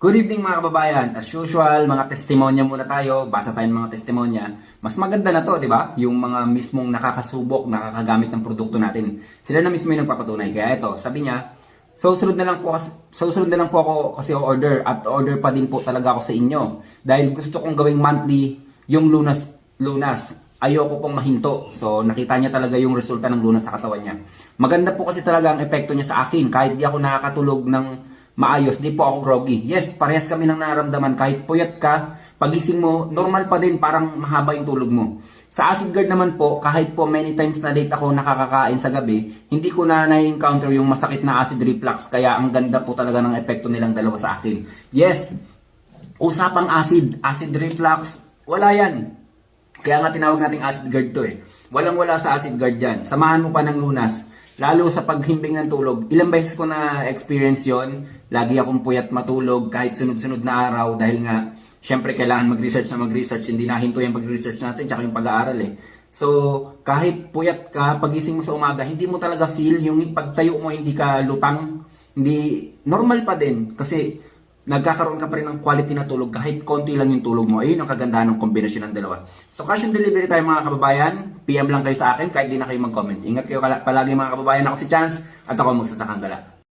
Good evening mga kababayan. As usual, mga testimonya muna tayo. Basa tayo ng mga testimonya. Mas maganda na to, di ba? Yung mga mismong nakakasubok, nakakagamit ng produkto natin. Sila na mismo yung nagpapatunay. Kaya ito, sabi niya, susunod na lang po kasi, susunod na lang po ako kasi order at order pa din po talaga ako sa inyo. Dahil gusto kong gawing monthly yung lunas lunas. Ayoko pong mahinto. So nakita niya talaga yung resulta ng lunas sa katawan niya. Maganda po kasi talaga ang epekto niya sa akin kahit di ako nakakatulog ng maayos, di po ako groggy. Yes, parehas kami nang naramdaman. Kahit puyat ka, pagising mo, normal pa din, parang mahaba yung tulog mo. Sa acid guard naman po, kahit po many times na late ako nakakakain sa gabi, hindi ko na na-encounter yung masakit na acid reflux. Kaya ang ganda po talaga ng epekto nilang dalawa sa akin. Yes, usapang acid, acid reflux, wala yan. Kaya nga tinawag nating acid guard to eh. Walang wala sa acid guard yan. Samahan mo pa ng lunas. Lalo sa paghimbing ng tulog. Ilang beses ko na experience yon. Lagi akong puyat matulog kahit sunod-sunod na araw dahil nga syempre kailangan mag-research na mag-research. Hindi nahinto yung pag-research natin tsaka yung pag-aaral eh. So, kahit puyat ka, pagising mo sa umaga, hindi mo talaga feel yung pagtayo mo hindi ka lutang. Hindi, normal pa din. Kasi nagkakaroon ka pa rin ng quality na tulog kahit konti lang yung tulog mo. Ayun ang kagandahan ng kombinasyon ng dalawa. So cash on delivery tayo mga kababayan. PM lang kayo sa akin kahit di na kayo mag-comment. Ingat kayo palagi mga kababayan. Ako si Chance at ako magsasakang gala.